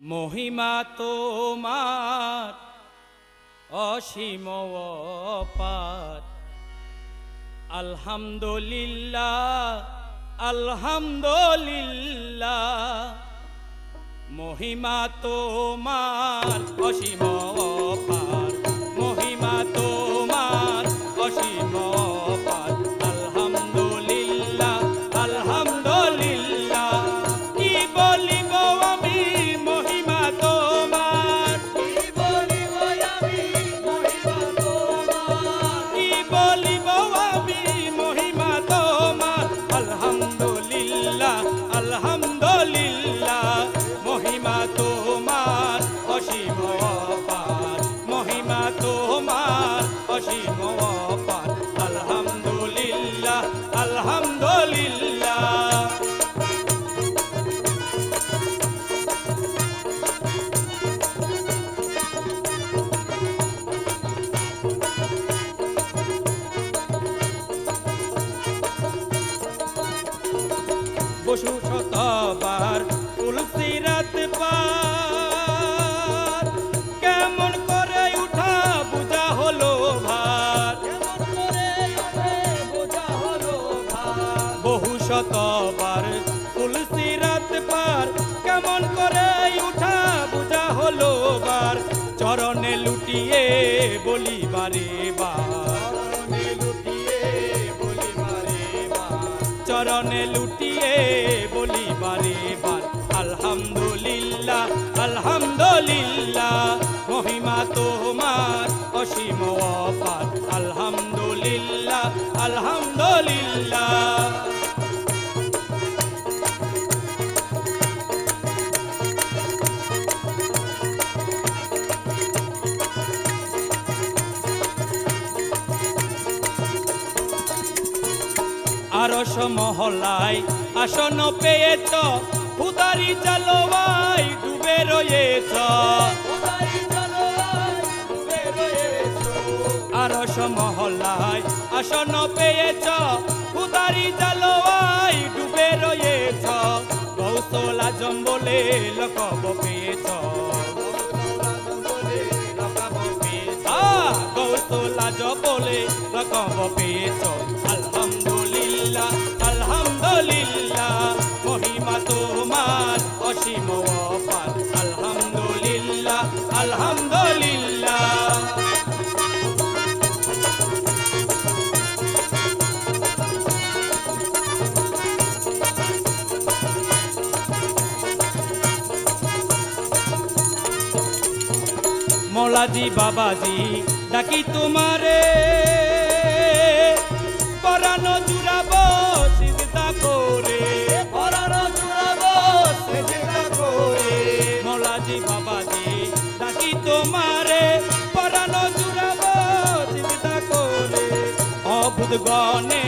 মহিমা তোমার অসীম অপার। আলহামদুলিল্লাহ আলহামদুলিল্লাহ মহিমা তোমার অসীম তোমার অসীম অপার। আলহামদুলিল্লাহ আলহামদুলিল্লাহ। বসু শতবার তুলসিরাত বহু শতবার তুলসিরাত পার কেমন করে উঠা বুঝা হলো বার। চরণে লুটিয়ে বলিবারে বার চরণে লুটিয়ে বলি বারে বার আলহামদুলিল্লাহ আলহামদুলিল্লাহ। আরস মহলায় আসন পেয়েছ খুদারি চালোয়াই ডুবে রয়েছ। আরস মহলায় আসন পেয়েছ খুদারি চালোয়াই ডুবে রয়েছ। কৌশলা জম্বলে লকব পেয়েছ। কৌশলা রকম পেয়েছ। মৌলাজি বাবাজি, ডাকি তোমারে। পরানো জুড়াব সিজদা করে। পরানো জুড়াব সিজদা করে। মৌলাজি বাবাজি, ডাকি তোমারে। পরানো জুড়াব সিজদা করে। অবুধ গনে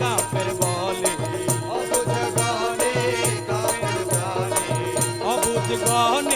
কাফের বলে। অবুধ গনে